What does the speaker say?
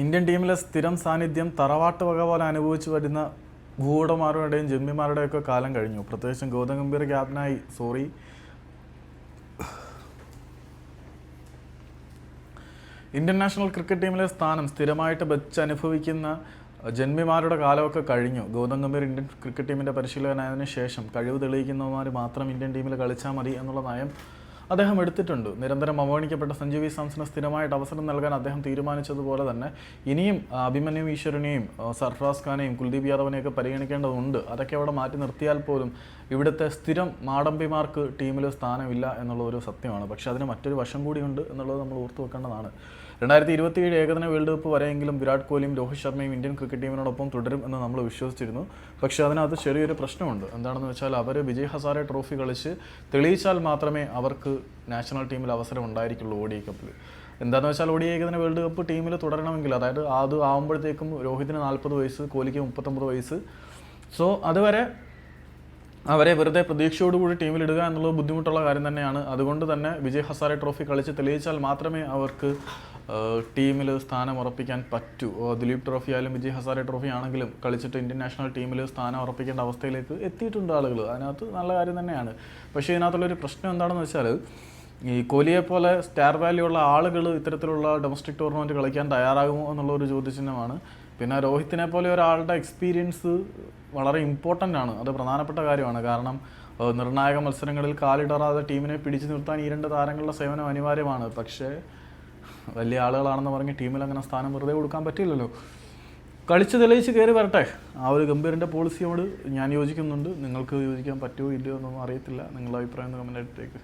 Indian ടീമിലെ സ്ഥിരം സാന്നിധ്യം തറവാട്ട് വക പോലെ അനുഭവിച്ചു വരുന്ന ഭൂടമാരുടെയും ജമ്മിമാരുടെയും ഒക്കെ കാലം കഴിഞ്ഞു. പ്രത്യേകിച്ചും ഗൗതം ഗംഭീർ ക്യാപ്റ്റനായി. സോറി. ഇന്ത്യൻ നാഷണൽ ക്രിക്കറ്റ് ടീമിലെ സ്ഥാനം സ്ഥിരമായിട്ട് വെച്ച് അനുഭവിക്കുന്ന ജന്മിമാരുടെ കാലമൊക്കെ കഴിഞ്ഞു. ഗൗതം ഗംഭീർ ഇന്ത്യൻ ക്രിക്കറ്റ് ടീമിന്റെ പരിശീലകനായതിനു ശേഷം കഴിവ് തെളിയിക്കുന്നവന്മാർ മാത്രം ഇന്ത്യൻ ടീമിൽ കളിച്ചാൽ മതി എന്നുള്ള നയം അദ്ദേഹം എടുത്തിട്ടുണ്ട്. നിരന്തരം അവഗണിക്കപ്പെട്ട സഞ്ജു വി സാംസന് സ്ഥിരമായിട്ട് അവസരം നൽകാൻ അദ്ദേഹം തീരുമാനിച്ചതുപോലെ തന്നെ ഇനിയും അഭിമന്യു ഈശ്വരനെയും സർഫറാസ് ഖാനെയും കുൽദീപ് യാദവിനെയൊക്കെ പരിഗണിക്കേണ്ടതുണ്ട്. അതൊക്കെ അവിടെ മാറ്റി നിർത്തിയാൽ പോലും ഇവിടുത്തെ സ്ഥിരം മാടമ്പിമാർക്ക് ടീമിൽ സ്ഥാനമില്ല എന്നുള്ള ഒരു സത്യമാണ്. പക്ഷേ അതിന് മറ്റൊരു വശം കൂടിയുണ്ട് എന്നുള്ളത് നമ്മൾ ഓർത്തു വെക്കേണ്ടതാണ്. രണ്ടായിരത്തി ഇരുപത്തിയേഴ് ഏകദിന വേൾഡ് കപ്പ് വരെയെങ്കിലും വിരാട് കോഹ്ലിയും രോഹിത് ശർമ്മയും ഇന്ത്യൻ ക്രിക്കറ്റ് ടീമിനോടൊപ്പം തുടരും എന്ന് നമ്മൾ വിശ്വസിച്ചിരുന്നു. പക്ഷേ അതിനകത്ത് ചെറിയൊരു പ്രശ്നമുണ്ട്. എന്താണെന്ന് വെച്ചാൽ അവർ വിജയ് ഹസാരെ ട്രോഫി കളിച്ച് തെളിയിച്ചാൽ മാത്രമേ അവർക്ക് നാഷണൽ ടീമിൽ അവസരം ഉണ്ടായിരിക്കുള്ളൂ ഓഡി കപ്പിൽ എന്താണെന്ന് വെച്ചാൽ ഓഡി ഏകദിന വേൾഡ് കപ്പ് ടീമിൽ തുടരണമെങ്കിൽ അതായത് അത് ആകുമ്പോഴത്തേക്കും രോഹിതിന് നാൽപ്പത് വയസ്സ് കോഹ്ലിക്ക് മുപ്പത്തൊമ്പത് വയസ്സ്. സോ അതുവരെ അവരെ വെറുതെ പ്രതീക്ഷയോടുകൂടി ടീമിലിടുക എന്നുള്ളത് ബുദ്ധിമുട്ടുള്ള കാര്യം തന്നെയാണ്. അതുകൊണ്ട് തന്നെ വിജയ് ഹസാരെ ട്രോഫി കളിച്ച് തെളിയിച്ചാൽ മാത്രമേ അവർക്ക് ടീമിൽ സ്ഥാനം ഉറപ്പിക്കാൻ പറ്റൂ. ദിലീപ് ട്രോഫി ആയാലും വിജയ് ഹസാരെ ട്രോഫി ആണെങ്കിലും കളിച്ചിട്ട് ഇന്ത്യൻ നാഷണൽ ടീമിൽ സ്ഥാനം ഉറപ്പിക്കേണ്ട അവസ്ഥയിലേക്ക് എത്തിയിട്ടുണ്ട് ആളുകൾ അതിനകത്ത് നല്ല കാര്യം തന്നെയാണ്. പക്ഷേ ഇതിനകത്തുള്ളൊരു പ്രശ്നം എന്താണെന്ന് വെച്ചാൽ ഈ കോഹ്ലിയെ പോലെ സ്റ്റാർ വാല്യൂ ഉള്ള ആളുകൾ ഇത്തരത്തിലുള്ള ഡൊമസ്റ്റിക് ടൂർണമെന്റ് കളിക്കാൻ തയ്യാറാകുമോ എന്നുള്ള ഒരു ചോദ്യചിഹ്നമാണ്. പിന്നെ രോഹിത്തിനെ പോലെ ഒരാളുടെ എക്സ്പീരിയൻസ് വളരെ ഇമ്പോർട്ടന്റ് ആണ്. അത് പ്രധാനപ്പെട്ട കാര്യമാണ്. കാരണം നിർണായക മത്സരങ്ങളിൽ കാലിടറാതെ ടീമിനെ പിടിച്ചു നിർത്താൻ ഈ രണ്ട് താരങ്ങളുടെ സേവനം അനിവാര്യമാണ്. പക്ഷേ വലിയ ആളുകളാണെന്ന് പറഞ്ഞ് ടീമിൽ അങ്ങനെ സ്ഥാനം വെറുതെ കൊടുക്കാൻ പറ്റില്ലല്ലോ കളിച്ച് തെളിയിച്ച് കയറി വരട്ടെ. ആ ഒരു ഗംഭീറിന്റെ പോളിസിയോട് ഞാൻ യോജിക്കുന്നുണ്ട്. നിങ്ങൾക്ക് യോജിക്കാൻ പറ്റുമോ ഇല്ലയോ എന്നൊന്നും അറിയത്തില്ല. നിങ്ങളുടെ അഭിപ്രായം കമന്റ് ആയിട്ടേക്ക്